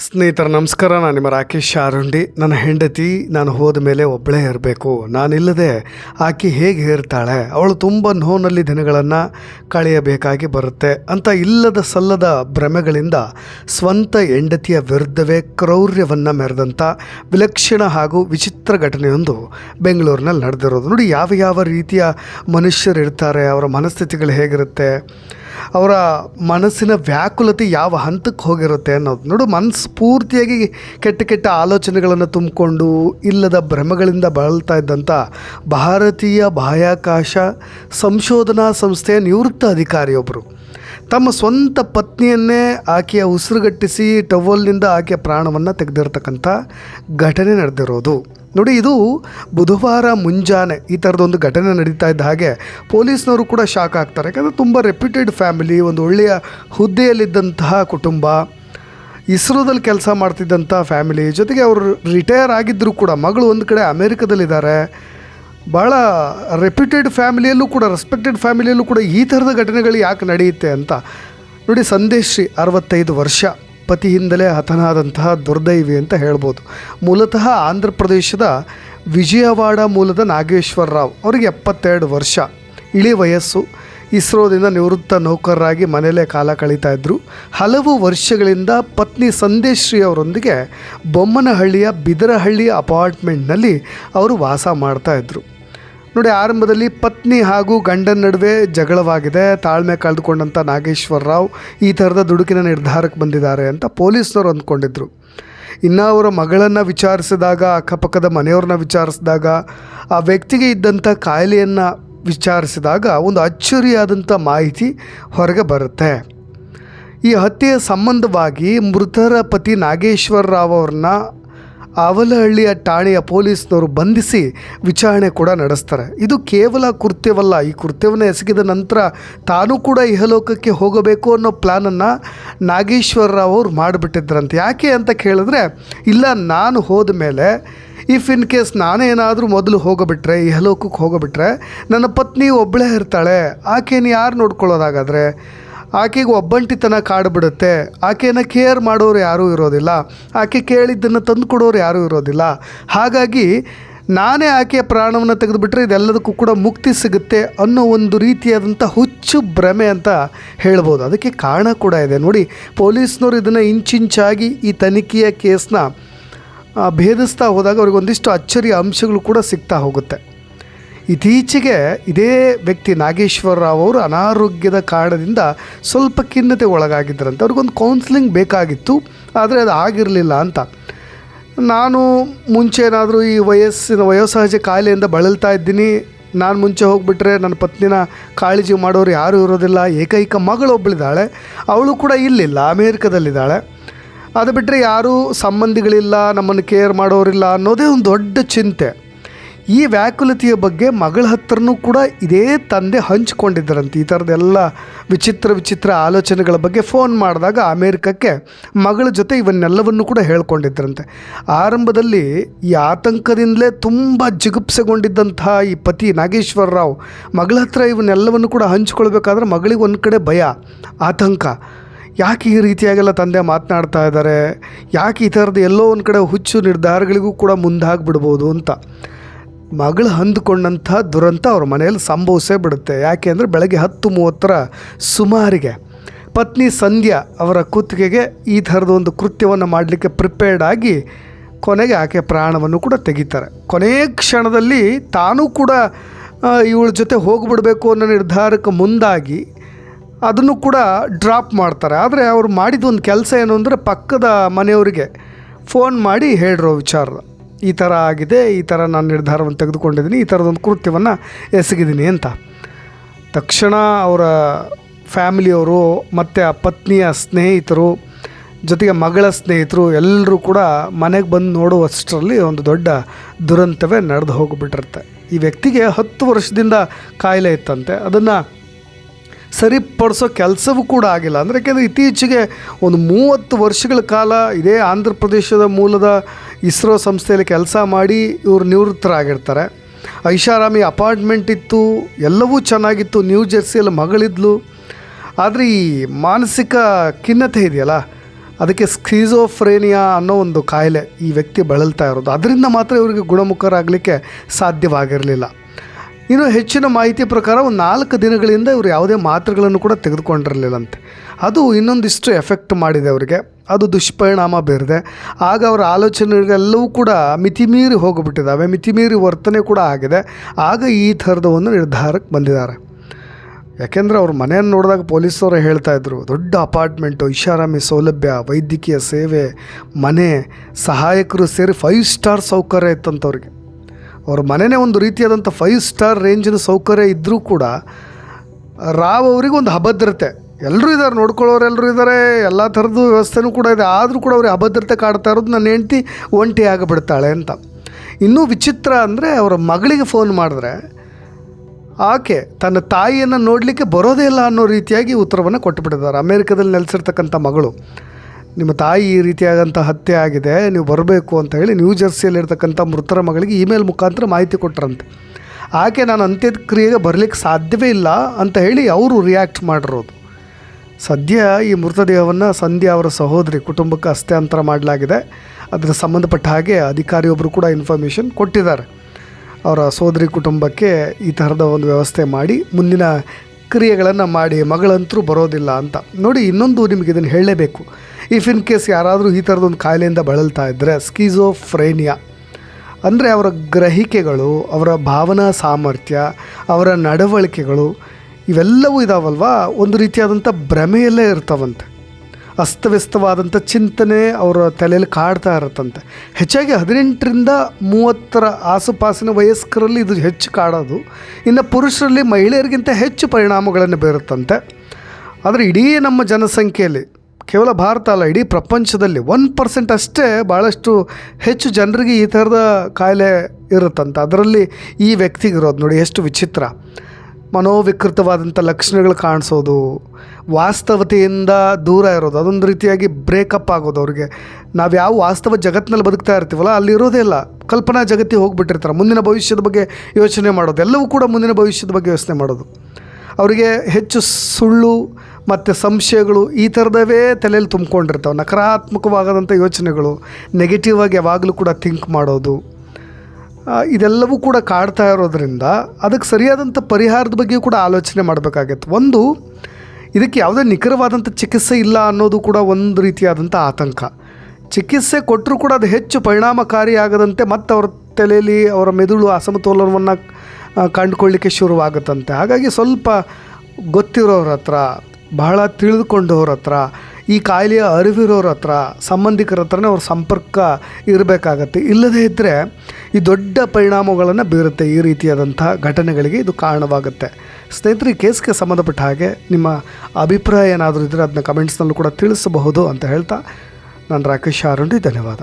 ಸ್ನೇಹಿತರ, ನಮಸ್ಕಾರ. ನಾನು ನಿಮ್ಮ ರಾಕೇಶ್ ಆರುಂಡಿ. ನನ್ನ ಹೆಂಡತಿ, ನಾನು ಹೋದ ಮೇಲೆ ಒಬ್ಬಳೇ ಇರಬೇಕು. ನಾನಿಲ್ಲದೆ ಆಕೆ ಹೇಗೆ ಇರ್ತಾಳೆ? ಅವಳು ತುಂಬ ನೋವಿನಲ್ಲಿ ದಿನಗಳನ್ನು ಕಳೆಯಬೇಕಾಗಿ ಬರುತ್ತೆ. ಅಂತ ಇಲ್ಲದ ಸಲ್ಲದ ಭ್ರಮೆಗಳಿಂದ ಸ್ವಂತ ಹೆಂಡತಿಯ ವಿರುದ್ಧವೇ ಕ್ರೌರ್ಯವನ್ನು ಮೆರೆದಂಥ ವಿಲಕ್ಷಣ ಹಾಗೂ ವಿಚಿತ್ರ ಘಟನೆಯೊಂದು ಬೆಂಗಳೂರಿನಲ್ಲಿ ನಡೆದಿರೋದು. ನೋಡಿ, ಯಾವ ಯಾವ ರೀತಿಯ ಮನುಷ್ಯರು ಇರ್ತಾರೆ, ಅವರ ಮನಸ್ಥಿತಿಗಳು ಹೇಗಿರುತ್ತೆ? ಅವರ ಮನಸ್ಸಿನ ವ್ಯಾಕುಲತೆ ಯಾವ ಹಂತಕ್ಕೆ ಹೋಗಿರುತ್ತೆ ಅನ್ನೋದು. ನೋಡು ಮನಸ್ಸು ಪೂರ್ತಿಯಾಗಿ ಕೆಟ್ಟ ಕೆಟ್ಟ ಆಲೋಚನೆಗಳನ್ನು ತುಂಬಿಕೊಂಡು ಇಲ್ಲದ ಭ್ರಮಗಳಿಂದ ಬಳಲ್ತಾ ಇದ್ದಂಥ ಭಾರತೀಯ ಬಾಹ್ಯಾಕಾಶ ಸಂಶೋಧನಾ ಸಂಸ್ಥೆಯ ನಿವೃತ್ತ ಅಧಿಕಾರಿಯೊಬ್ಬರು ತಮ್ಮ ಸ್ವಂತ ಪತ್ನಿಯನ್ನೇ ಆಕೆಯ ಉಸಿರುಗಟ್ಟಿಸಿ ಟವಲ್ನಿಂದ ಆಕೆಯ ಪ್ರಾಣವನ್ನು ತೆಗೆದಿರ್ತಕ್ಕಂಥ ಘಟನೆ ನಡೆದಿರೋದು. ನೋಡಿ, ಇದು ಬುಧವಾರ ಮುಂಜಾನೆ ಈ ಥರದೊಂದು ಘಟನೆ ನಡೀತಾ ಇದ್ದ ಹಾಗೆ ಪೊಲೀಸ್ನವರು ಕೂಡ ಶಾಕ್ ಆಗ್ತಾರೆ. ಯಾಕಂದರೆ ತುಂಬ ರೆಪ್ಯೂಟೆಡ್ ಫ್ಯಾಮಿಲಿ ಒಂದು ಒಳ್ಳೆಯ ಹುದ್ದೆಯಲ್ಲಿದ್ದಂತಹ ಕುಟುಂಬ, ಇಸ್ರೋದಲ್ಲಿ ಕೆಲಸ ಮಾಡ್ತಿದ್ದಂಥ ಫ್ಯಾಮಿಲಿ ಜೊತೆಗೆ ಅವರು ರಿಟೈರ್ ಆಗಿದ್ದರೂ ಕೂಡ ಮಗಳು ಒಂದು ಕಡೆ ಅಮೇರಿಕದಲ್ಲಿದ್ದಾರೆ. ಭಾಳ ರೆಪ್ಯೂಟೆಡ್ ಫ್ಯಾಮಿಲಿಯಲ್ಲೂ ಕೂಡ ರೆಸ್ಪೆಕ್ಟೆಡ್ ಫ್ಯಾಮಿಲಿಯಲ್ಲೂ ಕೂಡ ಈ ಥರದ ಘಟನೆಗಳು ಯಾಕೆ ನಡೆಯುತ್ತೆ ಅಂತ ನೋಡಿ, ಸಂದೇಶ್ ಶ್ರೀ ಅರವತ್ತೈದು ವರ್ಷ. ಪತಿಯಿಂದಲೇ ಹತನಾದಂತಹ ದುರ್ದೈವಿ ಅಂತ ಹೇಳ್ಬೋದು. ಮೂಲತಃ ಆಂಧ್ರ ಪ್ರದೇಶದ ವಿಜಯವಾಡ ಮೂಲದ ನಾಗೇಶ್ವರ ರಾವ್ ಅವರಿಗೆ ಎಪ್ಪತ್ತೆರಡು ವರ್ಷ. ಇಳಿ ವಯಸ್ಸು. ಇಸ್ರೋದಿಂದ ನಿವೃತ್ತ ನೌಕರರಾಗಿ ಮನೆಯಲ್ಲೇ ಕಾಲ ಕಳೀತಾ ಇದ್ದರು ಹಲವು ವರ್ಷಗಳಿಂದ ಪತ್ನಿ ಸಂದೇಶ್ರೀ ಶ್ರೀ ಅವರೊಂದಿಗೆ ಬೊಮ್ಮನಹಳ್ಳಿಯ ಬಿದರಹಳ್ಳಿ ಅಪಾರ್ಟ್ಮೆಂಟ್ನಲ್ಲಿ ಅವರು ವಾಸ ಮಾಡ್ತಾ ಇದ್ದರು ನೋಡಿ, ಆರಂಭದಲ್ಲಿ ಪತ್ನಿ ಹಾಗೂ ಗಂಡನ ನಡುವೆ ಜಗಳವಾಗಿದೆ. ತಾಳ್ಮೆ ಕಳೆದುಕೊಂಡಂಥ ನಾಗೇಶ್ವರ ರಾವ್ ಈ ಥರದ ದುಡುಕಿನ ನಿರ್ಧಾರಕ್ಕೆ ಬಂದಿದ್ದಾರೆ ಅಂತ ಪೊಲೀಸ್ನವರು ಅಂದ್ಕೊಂಡಿದ್ರು. ಇನ್ನು ಅವರ ಮಗಳನ್ನು ವಿಚಾರಿಸಿದಾಗ, ಅಕ್ಕಪಕ್ಕದ ಮನೆಯವ್ರನ್ನ ವಿಚಾರಿಸಿದಾಗ, ಆ ವ್ಯಕ್ತಿಗೆ ಇದ್ದಂಥ ಕಾಯಿಲೆಯನ್ನು ವಿಚಾರಿಸಿದಾಗ ಒಂದು ಅಚ್ಚರಿಯಾದಂಥ ಮಾಹಿತಿ ಹೊರಗೆ ಬರುತ್ತೆ. ಈ ಹತ್ಯೆಯ ಸಂಬಂಧವಾಗಿ ಮೃತರ ಪತಿ ನಾಗೇಶ್ವರ ರಾವ್ ಅವ್ರನ್ನ ಅವಲಹಳ್ಳಿಯ ಠಾಣೆಯ ಪೊಲೀಸ್ನವರು ಬಂಧಿಸಿ ವಿಚಾರಣೆ ಕೂಡ ನಡೆಸ್ತಾರೆ. ಇದು ಕೇವಲ ಕೃತ್ಯವಲ್ಲ. ಈ ಕೃತ್ಯವನ್ನು ಎಸಗಿದ ನಂತರ ತಾನು ಕೂಡ ಇಹಲೋಕಕ್ಕೆ ಹೋಗಬೇಕು ಅನ್ನೋ ಪ್ಲಾನನ್ನು ನಾಗೇಶ್ವರ ರಾವ್ ಅವ್ರು ಮಾಡಿಬಿಟ್ಟಿದ್ರಂತೆ. ಯಾಕೆ ಅಂತ ಕೇಳಿದ್ರೆ, ಇಲ್ಲ, ನಾನು ಹೋದ ಮೇಲೆ ಇಫ್ ಇನ್ ಕೇಸ್ ನಾನೇನಾದರೂ ಮೊದಲು ಹೋಗಬಿಟ್ರೆ, ಇಹಲೋಕಕ್ಕೆ ಹೋಗಬಿಟ್ರೆ, ನನ್ನ ಪತ್ನಿ ಒಬ್ಬಳೇ ಇರ್ತಾಳೆ. ಆಕೆನ ಯಾರು ನೋಡ್ಕೊಳ್ಳೋದಾಗಾದರೆ? ಆಕೆಗೆ ಒಬ್ಬಂಟಿತನ ಕಾಡ್ಬಿಡುತ್ತೆ. ಆಕೆಯನ್ನು ಕೇರ್ ಮಾಡೋರು ಯಾರೂ ಇರೋದಿಲ್ಲ. ಆಕೆ ಕೇಳಿದ್ದನ್ನು ತಂದು ಕೊಡೋರು ಯಾರೂ ಇರೋದಿಲ್ಲ. ಹಾಗಾಗಿ ನಾನೇ ಆಕೆಯ ಪ್ರಾಣವನ್ನು ತೆಗೆದುಬಿಟ್ರೆ ಇದೆಲ್ಲದಕ್ಕೂ ಕೂಡ ಮುಕ್ತಿ ಸಿಗುತ್ತೆ ಅನ್ನೋ ಒಂದು ರೀತಿಯಾದಂಥ ಹುಚ್ಚು ಭ್ರಮೆ ಅಂತ ಹೇಳ್ಬೋದು. ಅದಕ್ಕೆ ಕಾರಣ ಕೂಡ ಇದೆ. ನೋಡಿ, ಪೊಲೀಸ್ನವರು ಇದನ್ನು ಇಂಚಿಂಚಾಗಿ ಈ ತನಿಖೆಯ ಕೇಸ್ನ ಭೇದಿಸ್ತಾ ಹೋದಾಗ ಅವ್ರಿಗೆ ಒಂದಿಷ್ಟು ಅಚ್ಚರಿಯ ಅಂಶಗಳು ಕೂಡ ಸಿಗ್ತಾ ಹೋಗುತ್ತೆ. ಇತ್ತೀಚೆಗೆ ಇದೇ ವ್ಯಕ್ತಿ ನಾಗೇಶ್ವರ ರಾವ್ ಅವರು ಅನಾರೋಗ್ಯದ ಕಾರಣದಿಂದ ಸ್ವಲ್ಪ ಖಿನ್ನತೆ ಒಳಗಾಗಿದ್ದರಂತೆ. ಅವ್ರಿಗೊಂದು ಕೌನ್ಸಿಲಿಂಗ್ ಬೇಕಾಗಿತ್ತು, ಆದರೆ ಅದು ಆಗಿರಲಿಲ್ಲ ಅಂತ. ನಾನು ಮುಂಚೆ ಏನಾದರೂ ಈ ವಯಸ್ಸಿನ ವಯೋಸಹಜ ಕಾಯಿಲೆಯಿಂದ ಬಳಲ್ತಾ ಇದ್ದೀನಿ. ನಾನು ಮುಂಚೆ ಹೋಗಿಬಿಟ್ರೆ ನನ್ನ ಪತ್ನಿನ ಕಾಳಜಿ ಮಾಡೋರು ಯಾರೂ ಇರೋದಿಲ್ಲ. ಏಕೈಕ ಮಗಳು ಒಬ್ಬಳಿದ್ದಾಳೆ ಅವಳು ಕೂಡ ಇಲ್ಲಿಲ್ಲ, ಅಮೇರಿಕದಲ್ಲಿದ್ದಾಳೆ. ಅದು ಬಿಟ್ಟರೆ ಯಾರೂ ಸಂಬಂಧಿಗಳಿಲ್ಲ, ನಮ್ಮನ್ನು ಕೇರ್ ಮಾಡೋರಿಲ್ಲ ಅನ್ನೋದೇ ಒಂದು ದೊಡ್ಡ ಚಿಂತೆ. ಈ ವ್ಯಾಕುಲತೆಯ ಬಗ್ಗೆ ಮಗಳ ಹತ್ರನೂ ಕೂಡ ಇದೇ ತಂದೆ ಹಂಚಿಕೊಂಡಿದ್ದರಂತೆ. ಈ ಥರದೆಲ್ಲ ವಿಚಿತ್ರ ವಿಚಿತ್ರ ಆಲೋಚನೆಗಳ ಬಗ್ಗೆ ಫೋನ್ ಮಾಡಿದಾಗ ಅಮೇರಿಕಕ್ಕೆ ಮಗಳ ಜೊತೆ ಇವನ್ನೆಲ್ಲವನ್ನು ಕೂಡ ಹೇಳ್ಕೊಂಡಿದ್ದರಂತೆ. ಆರಂಭದಲ್ಲಿ ಈ ಆತಂಕದಿಂದಲೇ ತುಂಬ ಜಿಗುಪ್ಸೆಗೊಂಡಿದ್ದಂತಹ ಈ ಪತಿ ನಾಗೇಶ್ವರ ರಾವ್ ಮಗಳ ಹತ್ರ ಇವನ್ನೆಲ್ಲವನ್ನು ಕೂಡ ಹಂಚ್ಕೊಳ್ಬೇಕಾದ್ರೆ ಮಗಳಿಗೆ ಒಂದು ಕಡೆ ಭಯ, ಆತಂಕ. ಯಾಕೆ ಈ ರೀತಿಯಾಗೆಲ್ಲ ತಂದೆ ಮಾತನಾಡ್ತಾ ಇದ್ದಾರೆ? ಯಾಕೆ ಈ ಥರದ್ದು ಎಲ್ಲೋ ಒಂದು ಕಡೆ ಹುಚ್ಚು ನಿರ್ಧಾರಗಳಿಗೂ ಕೂಡ ಮುಂದಾಗ್ಬಿಡ್ಬೋದು ಅಂತ. ಮಗಳು ಅಂದುಕೊಂಡಂಥ ದುರಂತ ಅವ್ರ ಮನೆಯಲ್ಲಿ ಸಂಭವಿಸೇ ಬಿಡುತ್ತೆ. ಯಾಕೆ ಅಂದರೆ ಬೆಳಗ್ಗೆ ಹತ್ತು ಮೂವತ್ತರ ಸುಮಾರಿಗೆ ಪತ್ನಿ ಸಂಧ್ಯಾ ಅವರ ಕುತ್ತಿಗೆಗೆ ಈ ಥರದ ಒಂದು ಕೃತ್ಯವನ್ನು ಮಾಡಲಿಕ್ಕೆ ಪ್ರಿಪೇರ್ಡ್ ಆಗಿ ಕೊನೆಗೆ ಆಕೆ ಪ್ರಾಣವನ್ನು ಕೂಡ ತೆಗಿತಾರೆ. ಕೊನೆಯ ಕ್ಷಣದಲ್ಲಿ ತಾನೂ ಕೂಡ ಇವಳ ಜೊತೆ ಹೋಗ್ಬಿಡಬೇಕು ಅನ್ನೋ ನಿರ್ಧಾರಕ್ಕೆ ಮುಂದಾಗಿ ಅದನ್ನು ಕೂಡ ಡ್ರಾಪ್ ಮಾಡ್ತಾರೆ. ಆದರೆ ಅವ್ರು ಮಾಡಿದ ಒಂದು ಕೆಲಸ ಏನು ಅಂದರೆ ಪಕ್ಕದ ಮನೆಯವರಿಗೆ ಫೋನ್ ಮಾಡಿ ಹೇಳಿರೋ ವಿಚಾರ. ಈ ಥರ ಆಗಿದೆ, ಈ ಥರ ನಾನು ನಿರ್ಧಾರವನ್ನು ತೆಗೆದುಕೊಂಡಿದ್ದೀನಿ, ಈ ಥರದೊಂದು ಕೃತ್ಯವನ್ನು ಎಸಗಿದ್ದೀನಿ ಅಂತ. ತಕ್ಷಣ ಅವರ ಫ್ಯಾಮಿಲಿಯವರು ಮತ್ತು ಆ ಪತ್ನಿಯ ಸ್ನೇಹಿತರು, ಜೊತೆಗೆ ಮಗಳ ಸ್ನೇಹಿತರು ಎಲ್ಲರೂ ಕೂಡ ಮನೆಗೆ ಬಂದು ನೋಡುವಷ್ಟರಲ್ಲಿ ಒಂದು ದೊಡ್ಡ ದುರಂತವೇ ನಡೆದು ಹೋಗಿಬಿಟ್ಟಿರುತ್ತೆ. ಈ ವ್ಯಕ್ತಿಗೆ ಹತ್ತು ವರ್ಷದಿಂದ ಕಾಯಿಲೆ ಇತ್ತಂತೆ. ಅದನ್ನು ಸರಿಪಡಿಸೋ ಕೆಲಸವೂ ಕೂಡ ಆಗಿಲ್ಲ. ಅಂದರೆ ಯಾಕೆಂದರೆ ಇತ್ತೀಚೆಗೆ ಒಂದು ಮೂವತ್ತು ವರ್ಷಗಳ ಕಾಲ ಇದೇ ಆಂಧ್ರ ಪ್ರದೇಶದ ಮೂಲದ ಇಸ್ರೋ ಸಂಸ್ಥೆಯಲ್ಲಿ ಕೆಲಸ ಮಾಡಿ ಇವರು ನಿವೃತ್ತರಾಗಿರ್ತಾರೆ. ಐಷಾರಾಮಿ ಅಪಾರ್ಟ್ಮೆಂಟ್ ಇತ್ತು, ಎಲ್ಲವೂ ಚೆನ್ನಾಗಿತ್ತು, ನ್ಯೂ ಜೆರ್ಸಿಯಲ್ಲಿ ಮಗಳಿದ್ಲು. ಆದರೆ ಈ ಮಾನಸಿಕ ಖಿನ್ನತೆ ಇದೆಯಲ್ಲ, ಅದಕ್ಕೆ ಸ್ಕೀಸೋಫ್ರೇನಿಯಾ ಅನ್ನೋ ಒಂದು ಕಾಯಿಲೆ ಈ ವ್ಯಕ್ತಿ ಬಳಲ್ತಾ ಇರೋದು. ಅದರಿಂದ ಮಾತ್ರ ಇವರಿಗೆ ಗುಣಮುಖರಾಗಲಿಕ್ಕೆ ಸಾಧ್ಯವಾಗಿರಲಿಲ್ಲ. ಇನ್ನು ಹೆಚ್ಚಿನ ಮಾಹಿತಿ ಪ್ರಕಾರ ಒಂದು ನಾಲ್ಕು ದಿನಗಳಿಂದ ಇವರು ಯಾವುದೇ ಮಾತ್ರೆಗಳನ್ನು ಕೂಡ ತೆಗೆದುಕೊಂಡಿರಲಿಲ್ಲಂತೆ. ಅದು ಇನ್ನೊಂದಿಷ್ಟು ಎಫೆಕ್ಟ್ ಮಾಡಿದೆ ಅವರಿಗೆ. ಅದು ದುಷ್ಪರಿಣಾಮ ಬೀರಿದೆ. ಆಗ ಅವರ ಆಲೋಚನೆಗಳೆಲ್ಲವೂ ಕೂಡ ಮಿತಿಮೀರಿ ಹೋಗಿಬಿಟ್ಟಿದ್ದಾವೆ. ಮಿತಿಮೀರಿ ವರ್ತನೆ ಕೂಡ ಆಗಿದೆ. ಆಗ ಈ ಥರದ ಒಂದು ನಿರ್ಧಾರಕ್ಕೆ ಬಂದಿದ್ದಾರೆ. ಯಾಕೆಂದರೆ ಅವ್ರ ಮನೆಯನ್ನು ನೋಡಿದಾಗ ಪೊಲೀಸರು ಹೇಳ್ತಾ ಇದ್ರು, ದೊಡ್ಡ ಅಪಾರ್ಟ್ಮೆಂಟು ಐಷಾರಾಮಿ ಸೌಲಭ್ಯ, ವೈದ್ಯಕೀಯ ಸೇವೆ, ಮನೆ, ಸಹಾಯಕರು ಸೇರಿ ಫೈವ್ ಸ್ಟಾರ್ ಸೌಕರ್ಯ ಇತ್ತಂತವ್ರಿಗೆ. ಅವ್ರ ಮನೆಯೇ ಒಂದು ರೀತಿಯಾದಂಥ ಫೈವ್ ಸ್ಟಾರ್ ರೇಂಜಿನ ಸೌಕರ್ಯ ಇದ್ದರೂ ಕೂಡ ರಾವ್ ಅವ್ರಿಗೆ ಒಂದು ಅಭದ್ರತೆ. ಎಲ್ಲರೂ ಇದ್ದಾರೆ ನೋಡ್ಕೊಳ್ಳೋರೆಲ್ಲರೂ ಇದ್ದಾರೆ ಎಲ್ಲ ಥರದ್ದು ವ್ಯವಸ್ಥೆನೂ ಕೂಡ ಇದೆ. ಆದರೂ ಕೂಡ ಅವ್ರಿಗೆ ಅಭದ್ರತೆ ಕಾಡ್ತಾ ಇರೋದು ನನ್ನ ಹೆಂಡ್ತಿ ಒಂಟಿ ಆಗಿಬಿಡ್ತಾಳೆ ಅಂತ. ಇನ್ನೂ ವಿಚಿತ್ರ ಅಂದರೆ ಅವರ ಮಗಳಿಗೆ ಫೋನ್ ಮಾಡಿದ್ರೆ ಆಕೆ ತನ್ನ ತಾಯಿಯನ್ನು ನೋಡಲಿಕ್ಕೆ ಬರೋದೇ ಇಲ್ಲ ಅನ್ನೋ ರೀತಿಯಾಗಿ ಉತ್ತರವನ್ನು ಕೊಟ್ಟುಬಿಟ್ಟಿದ್ದಾರೆ ಅಮೇರಿಕದಲ್ಲಿ ನೆಲೆಸಿರ್ತಕ್ಕಂಥ ಮಗಳು. ನಿಮ್ಮ ತಾಯಿ ಈ ರೀತಿಯಾದಂಥ ಹತ್ಯೆ ಆಗಿದೆ, ನೀವು ಬರಬೇಕು ಅಂತ ಹೇಳಿ ನ್ಯೂ ಜರ್ಸಿಯಲ್ಲಿರ್ತಕ್ಕಂಥ ಮೃತರ ಮಗಳಿಗೆ ಇಮೇಲ್ ಮುಖಾಂತರ ಮಾಹಿತಿ ಕೊಟ್ಟರಂತೆ ಆಕೆ ನಾನು ಅಂತ್ಯಕ್ರಿಯೆಗೆ ಬರಲಿಕ್ಕೆ ಸಾಧ್ಯವೇ ಇಲ್ಲ ಅಂತ ಹೇಳಿ ಅವರು ರಿಯಾಕ್ಟ್ ಮಾಡಿರೋದು. ಸದ್ಯ ಈ ಮೃತದೇಹವನ್ನು ಸಂಧ್ಯಾ ಅವರ ಸಹೋದರಿ ಕುಟುಂಬಕ್ಕೆ ಹಸ್ತಾಂತರ ಮಾಡಲಾಗಿದೆ. ಅದರ ಸಂಬಂಧಪಟ್ಟ ಹಾಗೆ ಅಧಿಕಾರಿಯೊಬ್ಬರು ಕೂಡ ಇನ್ಫಾರ್ಮೇಷನ್ ಕೊಟ್ಟಿದ್ದಾರೆ. ಅವರ ಸೋದರಿ ಕುಟುಂಬಕ್ಕೆ ಈ ಥರದ ಒಂದು ವ್ಯವಸ್ಥೆ ಮಾಡಿ, ಮುಂದಿನ ಕ್ರಿಯೆಗಳನ್ನು ಮಾಡಿ ಮಗಳಂತರೂ ಬರೋದಿಲ್ಲ ಅಂತ. ನೋಡಿ ಇನ್ನೊಂದು ನಿಮಗೆ ಇದನ್ನು ಹೇಳಲೇಬೇಕು. ಇಫ್ ಇನ್ ಕೇಸ್ ಯಾರಾದರೂ ಈ ಥರದೊಂದು ಕಾಯಿಲೆಯಿಂದ ಬಳಲ್ತಾ ಇದ್ದರೆ ಸ್ಕೀಸೋಫ್ರೇನಿಯಾ ಅಂದರೆ ಅವರ ಗ್ರಹಿಕೆಗಳು, ಅವರ ಭಾವನಾ ಸಾಮರ್ಥ್ಯ, ಅವರ ನಡವಳಿಕೆಗಳು, ಇವೆಲ್ಲವೂ ಇದಾವಲ್ವಾ? ಒಂದು ರೀತಿಯಾದಂಥ ಭ್ರಮೆಯಲ್ಲೇ ಇರ್ತಾವಂತೆ. ಅಸ್ತವ್ಯಸ್ತವಾದಂಥ ಚಿಂತನೆ ಅವರ ತಲೆಯಲ್ಲಿ ಕಾಡ್ತಾ ಇರುತ್ತಂತೆ. ಹೆಚ್ಚಾಗಿ ಹದಿನೆಂಟರಿಂದ ಮೂವತ್ತರ ಆಸುಪಾಸಿನ ವಯಸ್ಕರಲ್ಲಿ ಇದು ಹೆಚ್ಚು ಕಾಡೋದು. ಇನ್ನು ಪುರುಷರಲ್ಲಿ ಮಹಿಳೆಯರಿಗಿಂತ ಹೆಚ್ಚು ಪರಿಣಾಮಗಳನ್ನು ಬೀರುತ್ತಂತೆ. ಆದರೆ ಇಡೀ ನಮ್ಮ ಜನಸಂಖ್ಯೆಯಲ್ಲಿ ಕೇವಲ ಭಾರತ ಅಲ್ಲ, ಇಡೀ ಪ್ರಪಂಚದಲ್ಲಿ ಒನ್ ಪರ್ಸೆಂಟ್ ಅಷ್ಟೇ ಭಾಳಷ್ಟು ಹೆಚ್ಚು ಜನರಿಗೆ ಈ ಥರದ ಕಾಯಿಲೆ ಇರುತ್ತಂತ. ಅದರಲ್ಲಿ ಈ ವ್ಯಕ್ತಿಗಿರೋದು ನೋಡಿ, ಎಷ್ಟು ವಿಚಿತ್ರ. ಮನೋವಿಕೃತವಾದಂಥ ಲಕ್ಷಣಗಳು ಕಾಣಿಸೋದು, ವಾಸ್ತವತೆಯಿಂದ ದೂರ ಇರೋದು, ಅದೊಂದು ರೀತಿಯಾಗಿ ಬ್ರೇಕಪ್ ಆಗೋದು ಅವ್ರಿಗೆ. ನಾವು ಯಾವ ವಾಸ್ತವ ಜಗತ್ತಿನಲ್ಲಿ ಬದುಕ್ತಾ ಇರ್ತೀವಲ್ಲ, ಅಲ್ಲಿ ಇರೋದೇ ಇಲ್ಲ. ಕಲ್ಪನಾ ಜಗತ್ತಿಗೆ ಹೋಗ್ಬಿಟ್ಟಿರ್ತಾರೆ, ಮುಂದಿನ ಭವಿಷ್ಯದ ಬಗ್ಗೆ ಯೋಚನೆ ಮಾಡೋದು, ಎಲ್ಲವೂ ಕೂಡ ಮುಂದಿನ ಭವಿಷ್ಯದ ಬಗ್ಗೆ ಯೋಚನೆ ಮಾಡೋದು. ಅವರಿಗೆ ಹೆಚ್ಚು ಸುಳ್ಳು ಮತ್ತು ಸಂಶಯಗಳು ಈ ಥರದವೇ ತಲೆಯಲ್ಲಿ ತುಂಬಿಕೊಂಡಿರ್ತಾವೆ. ನಕಾರಾತ್ಮಕವಾಗದಂಥ ಯೋಚನೆಗಳು ನೆಗೆಟಿವ್ ಆಗಿ ಯಾವಾಗಲೂ ಕೂಡ ಥಿಂಕ್ ಮಾಡೋದು. ಇದೆಲ್ಲವೂ ಕೂಡ ಕಾಡ್ತಾ ಇರೋದ್ರಿಂದ ಅದಕ್ಕೆ ಸರಿಯಾದಂಥ ಪರಿಹಾರದ ಬಗ್ಗೆಯೂ ಕೂಡ ಆಲೋಚನೆ ಮಾಡಬೇಕಾಗತ್ತೆ. ಒಂದು, ಇದಕ್ಕೆ ಯಾವುದೇ ನಿಖರವಾದಂಥ ಚಿಕಿತ್ಸೆ ಇಲ್ಲ ಅನ್ನೋದು ಕೂಡ ಒಂದು ರೀತಿಯಾದಂಥ ಆತಂಕ. ಚಿಕಿತ್ಸೆ ಕೊಟ್ಟರೂ ಕೂಡ ಅದು ಹೆಚ್ಚು ಪರಿಣಾಮಕಾರಿ ಆಗದಂತೆ ಮತ್ತು ಅವ್ರ ತಲೆಯಲ್ಲಿ ಅವರ ಮೆದುಳು ಅಸಮತೋಲನವನ್ನು ಕಂಡುಕೊಳ್ಳಿಕ್ಕೆ ಶುರುವಾಗುತ್ತಂತೆ. ಹಾಗಾಗಿ ಸ್ವಲ್ಪ ಗೊತ್ತಿರೋರ ಹತ್ರ ಬಹಳ ತಿಳಿದುಕೊಂಡವ್ರ ಹತ್ರ, ಈ ಕಾಯಿಲೆಯ ಅರಿವಿರೋರ ಹತ್ರ, ಸಂಬಂಧಿಕರ ಹತ್ರನೇ ಅವ್ರ ಸಂಪರ್ಕ ಇರಬೇಕಾಗತ್ತೆ. ಇಲ್ಲದೇ ಇದ್ದರೆ ಈ ದೊಡ್ಡ ಪರಿಣಾಮಗಳನ್ನು ಬೀರುತ್ತೆ ಈ ರೀತಿಯಾದಂಥ ಘಟನೆಗಳಿಗೆ ಇದು ಕಾರಣವಾಗುತ್ತೆ. ಸ್ನೇಹಿತರೆ ಕೇಸ್ಗೆ ಸಂಬಂಧಪಟ್ಟ ಹಾಗೆ ನಿಮ್ಮ ಅಭಿಪ್ರಾಯ ಏನಾದರೂ ಇದ್ದರೆ ಅದನ್ನ ಕಮೆಂಟ್ಸ್ನಲ್ಲೂ ಕೂಡ ತಿಳಿಸಬಹುದು ಅಂತ ಹೇಳ್ತಾ, ನಾನು ರಾಕೇಶ್ ಆರುಂಡಿ ಧನ್ಯವಾದ.